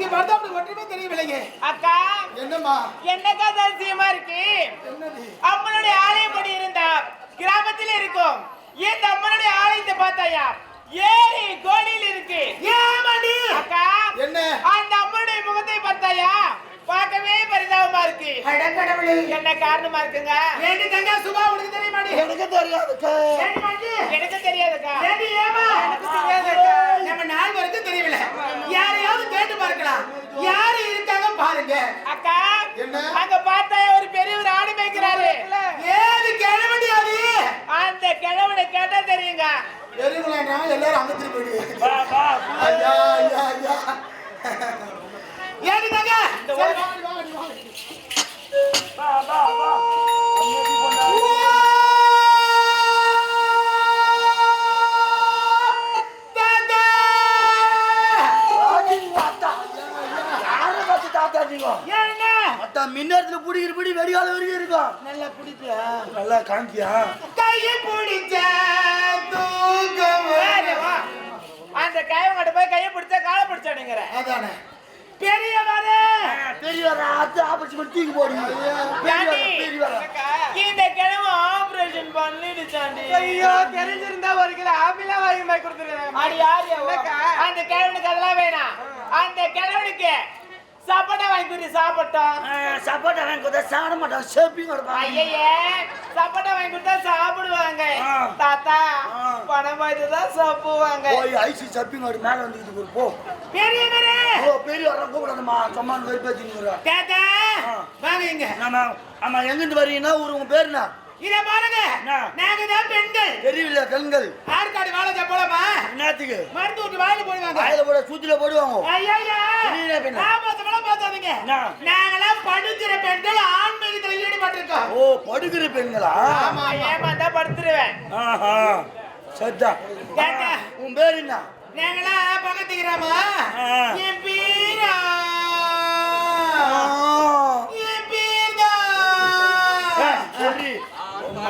நீங்க பார்த்தா அப்படி ஒன்றுமே தெரியவில்லைங்க அக்கா என்னம்மா? என்னக்கா அதிசயமா இருக்கு? அம்மனுடைய ஆலயம் படி இருந்தா கிராமத்தில் இருக்கும். இந்த அம்மனுடைய ஆலயத்தை பார்த்தாயா? ஏரி கோடியில் இருக்கு. ஏமாடி அக்கா என்ன? அந்த அம்மனுடைய முகத்தை பார்த்தாயா? பார்க்கவே பரிதாபமா இருக்கு. அடக்கடவுளே என்ன காரணமா இருக்குங்க? ஏண்டி தங்க சுபா உனக்கு தெரியுமாடி? எனக்கு தெரியாதுக்கா. எனக்கு தெரியாதுக்கா. ஏண்டி ஏமா? எனக்கு தெரியாதுக்கா. நம்ம நாள் வரைக்கும் தெரியவில்லை. பார்க்கலாம். யாரு இருக்காங்க பாருங்க. அக்கா என்ன? அங்க பார்த்தாயா ஒரு பெரிய ஒரு ஆடு மேய்க்கிறாரு. ஏது கிளம்படி அது? அந்த கிழவனை கேட்டா தெரியுங்க. தெரியுங்களா எல்லாரும் அங்க திருப்பி போயிடுங்க இருக்கும் நல்லா காமிக்கியா கையை பிடிச்ச தூக்கம். அந்த கைவங்கிட்ட போய் கையை பிடிச்சா காலை பிடிச்சானுங்கிற. அதானே. பெரியவரே. பெரியவரா அத்து ஆபரேஷன் தூக்கி இந்த கிழமை ஆபரேஷன் பண்ணிடுச்சாண்டி. ஐயோ. தெரிஞ்சிருந்தா ஒரு கிலோ ஆப்பிளா வாங்கி அவ? என்னக்கா? அந்த கிழவனுக்கு அதெல்லாம் வேணாம். அந்த கிழவனுக்கு சாப்பாடா வாங்கி கொடு சாப்பிட்டோம் சாப்பாடா வாங்கி கொடுத்தா சாப்பிட மாட்டோம் ஷேப்பிங் கொடுப்பாங்க ஐயே சாப்பாடா வாங்கி கொடுத்தா சாப்பிடுவாங்க. தாத்தா பணம் வாங்கி தான் சாப்பிடுவாங்க. போய் ஐசி ஷேப்பிங் ஒரு மேலே வந்துக்கிட்டு இது போ. பெரிய பெரிய ஓ பெரிய வர கூப்பிடணுமா? சம்மான் வெறுப்பேத்தி தாத்தா வாங்க இங்க. ஆமா ஆமா எங்க இருந்து வரீங்கன்னா ஒரு உங்க பேருண்ணா இத பாருங்க? நாங்க தான் பெண்கள். தெரியல கண்கள். ஆற்காடு வாழை போலாமா? என்னத்துக்கு? மருந்து விட்டு வாயில போடுவாங்க. வாயில போட சூத்தில போடுவாங்க. ஐயா. ஆபாசமெல்லாம் பார்த்தாதீங்க? நாங்கெல்லாம் படுக்கிற பெண்கள் ஆன்மீகத்துல ஈடுபட்டிருக்கோம். ஓ படுக்கிற பெண்களா? ஆமா ஏமாந்தா படுத்துருவேன். ஆஹா கேட்டா. உன் பேர் என்ன? நாங்கெல்லாம் பக்கத்து. என் பேரா ஆ. என் பேர்தான் ஏய், சரி நான்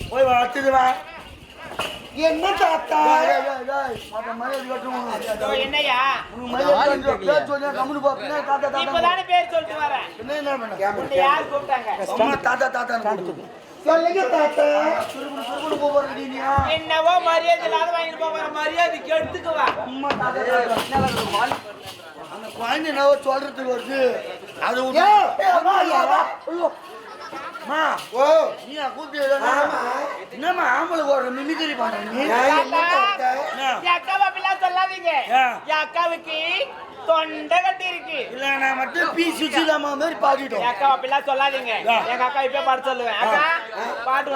போய் வளர்த்துது என்ன தாத்தா? என்னையா? தாத்தா தாத்தா தாத்தா என்னவோ மரியாதை வருது. அது ஓ. நீ கூப்பிட்டு என்னம்மா ஆம்பளை ஓடுற மிமிக்கிரி பாடுறீங்க கட்டி இருக்கு. இல்ல மட்டும் பி சுசிலாமா மாதிரி பாடிட்டோம். என் அக்கா அப்படிலாம் சொல்லாதீங்க. எங்க பாட்டு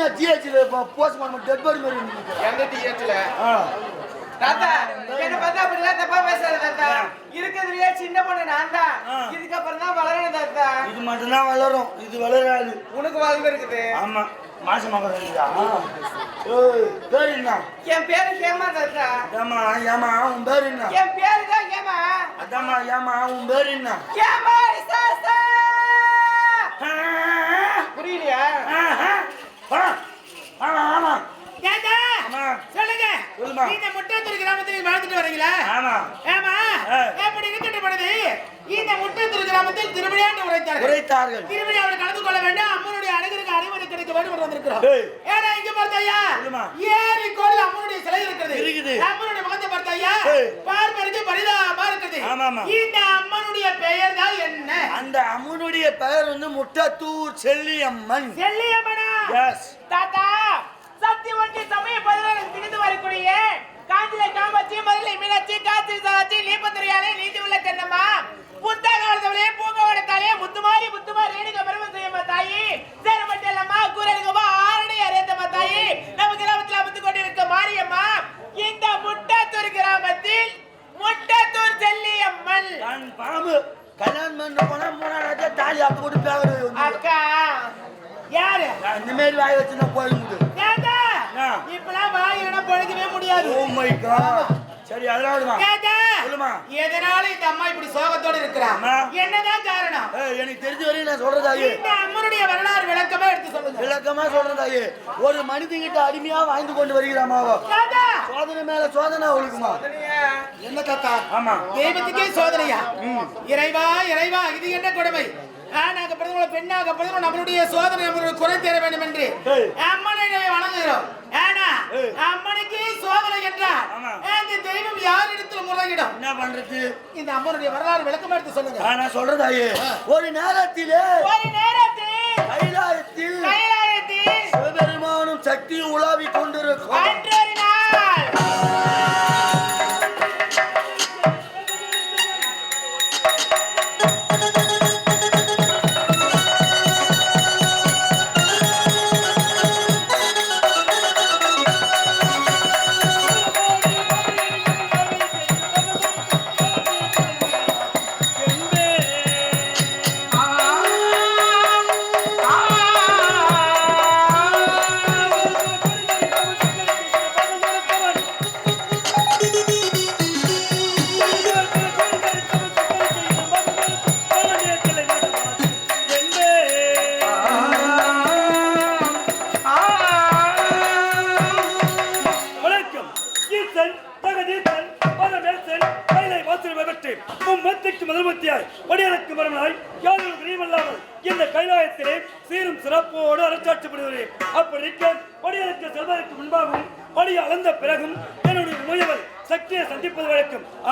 என்ன GH ல இப்ப postmortem dead body மாதிரி. எந்த ஆ. தாத்தா என்ன பார்த்தா அப்படிலாம் தப்பா பேசாத தாத்தா. இருக்கிறதுலயே சின்ன பொண்ணு நான் தான். இதுக்கப்புறம் தான் வளரணும் தாத்தா. இது மட்டும்தான் வளரும். இது வளராது உனக்கு வளர்ந்து இருக்குது. ஆமா. மாசமாக பேர் என்ன? என் பேரு ஹேமா தாத்தா. ஏமா ஏமா உன் பேர் என்ன? என் பேரு தான் ஹேமா. அதாம்மா ஏமா உன் பேர் என்ன? ஹேமா புரியலையா. ஆமா ஆமா சொல்லுங்க. இந்த முட்டத்தூர் கிராமத்தில் வாழ்ந்துட்டு வரீங்களா? ஆமா. ஆமா ஆ. எப்படி இருக்கின்ற பொழுது இந்த முட்டத்தூர் கிராமத்தில் திருவிழாண்டு உரைத்தார்கள். உரைத்தார்கள். திருவிழாவில் கலந்து கொள்ள வேண்டும். அம்மனுடைய அழகிற்கு அனுமதி கிடைக்க வேண்டும் என்று வந்திருக்கிறோம். ஏன்னா இங்க பார்த்தாயா. ஏரி கோயில் அம்மனுடைய சிலை இருக்கிறது. இருக்குது. அம்மனுடைய முகத்தை பார்த்தாயா. பார்ப்பதற்கு பரிதாபமா இருக்குது. இந்த அம்மனுடைய பெயர் தான் என்ன? அந்த அம்மனுடைய பெயர் வந்து முட்டத்தூர் செல்லியம்மன். செல்லியம்மனா தாத்தா சத்தி ஒட்டி சமய பதினாறு திணிந்து வரக்கூடிய காஞ்சிலை காமாட்சி மதுரை மீனாட்சி காத்திரி சாராட்சி லீபத்துறையாலே சரி சொல்லுமா. எதனால இந்த அம்மா இப்படி சோகத்தோட இருக்கிறா? அம்மா. என்னதான் காரணம்? எனக்கு தெரிஞ்ச வரையும் நான் சொல்றதாயே. இந்த அம்மனுடைய வரலாறு விளக்கமா எடுத்து சொல்லுங்க. விளக்கமா சொல்றதாயே. ஒரு மனிதங்கிட்ட அடிமையா வாழ்ந்து கொண்டு வருகிறாமாவோ சோதனை மேல சோதனை அவளுக்குமா என்ன தாத்தா? ஆமா. தெய்வத்துக்கே சோதனையா? இறைவா இறைவா இது என்ன கொடுமை? ஆணாக பெண்ணாக பிறந்தவள நம்மளுடைய சோதனை நம்மளுடைய குறை தேர வேண்டும் என்று ஏய். அம்மனை வணங்குகிறோம். அம்மனுக்கு சோதனை என்றால். அந்த தெய்வம் யாரிடத்தில் முறையிடும்? என்ன பண்றது? இந்த அம்மனுடைய வரலாறு விளக்கமா எடுத்து சொல்லுங்க. நான் சொல்றதாயே ஒரு நேரத்திலே ஒரு நேரத்தில் கைலாயத்தில் கைலாயத்தில் சிவபெருமானும் சக்தியும் உலாவிக் கொண்டிருக்கும்.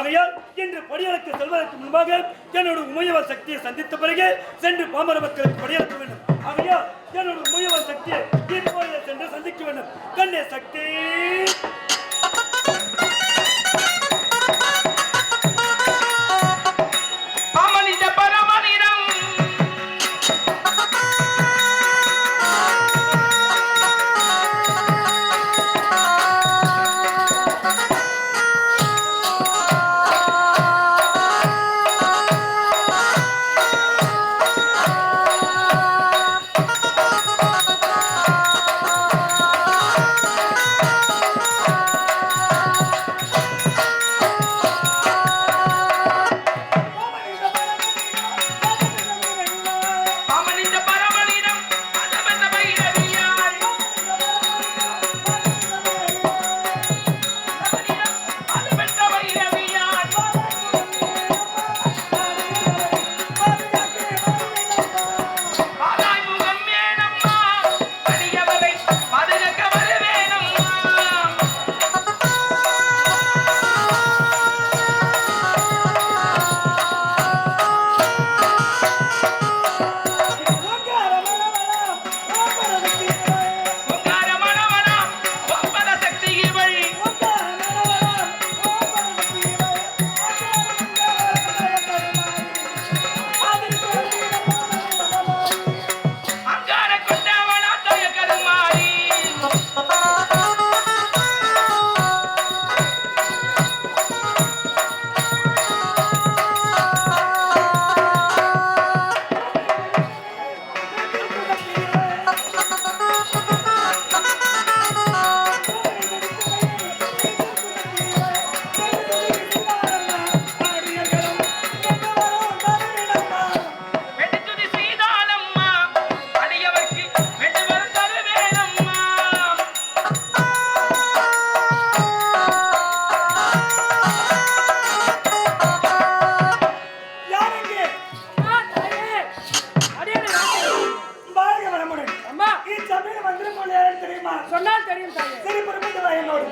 ஆகையால் இன்று படியலுக்கு செல்வதற்கு முன்பாக என்னோட உமையவர் சக்தியை சந்தித்த பிறகு சென்று பாமர மக்களுக்கு படியலுக்க வேண்டும். சரி பொறுமையா என்னோடு.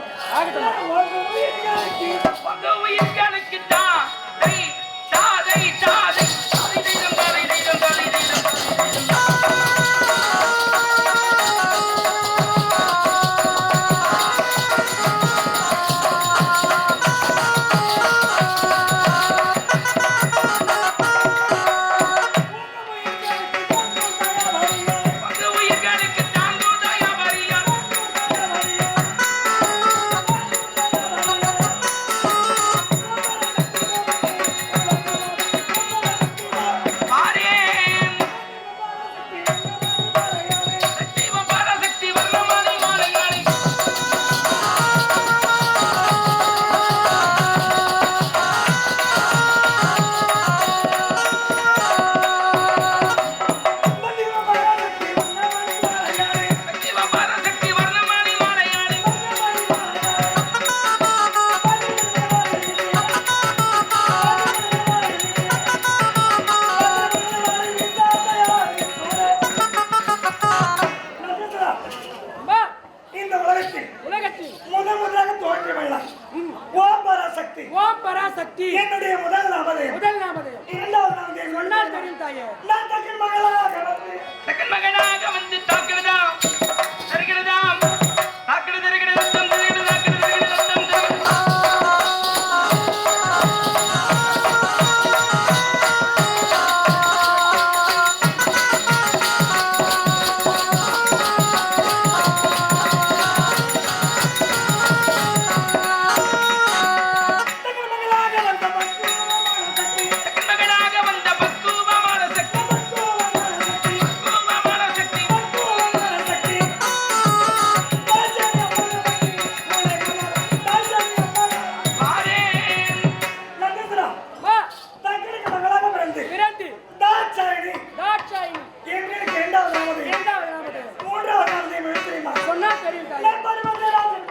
பருவதராஜன்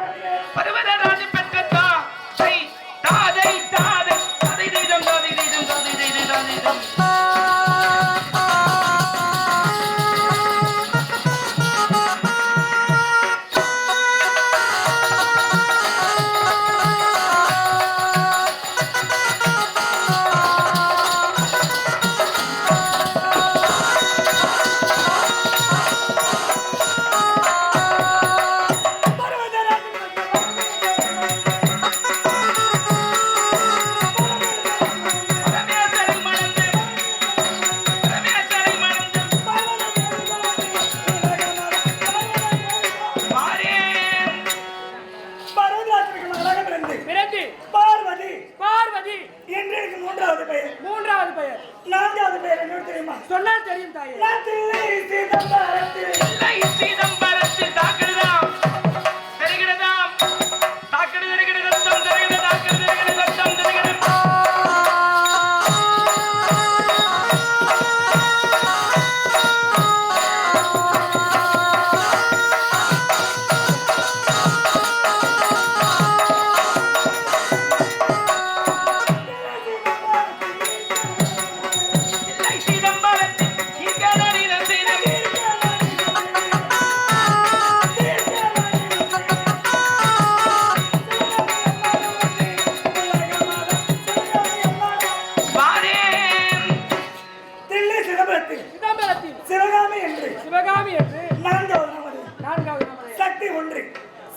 பருவதராஜன்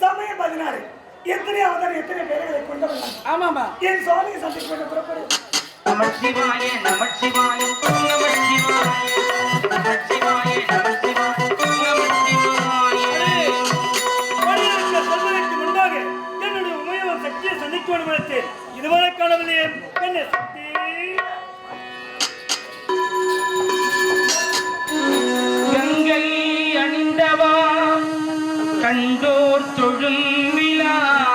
சமயம் பதினாறு. எத்தனை அவதாரம் எத்தனை பேர்களை கொண்டவர்கள்? ஆமாமா என் சுவாமியை சந்திக்க வேண்டும் புறப்படு நமச்சிவாய நமச்சிவாய நமச்சிவாய நமச்சிவாய நமச்சிவாய இதுவரை காணவில்லையே. என்ன சக்தி கண்டோர் தொழும் விழா.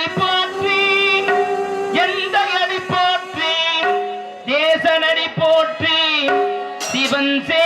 அடி போற்றி எந்த அடி போற்றி தேசனடி போற்றி சிவன் சே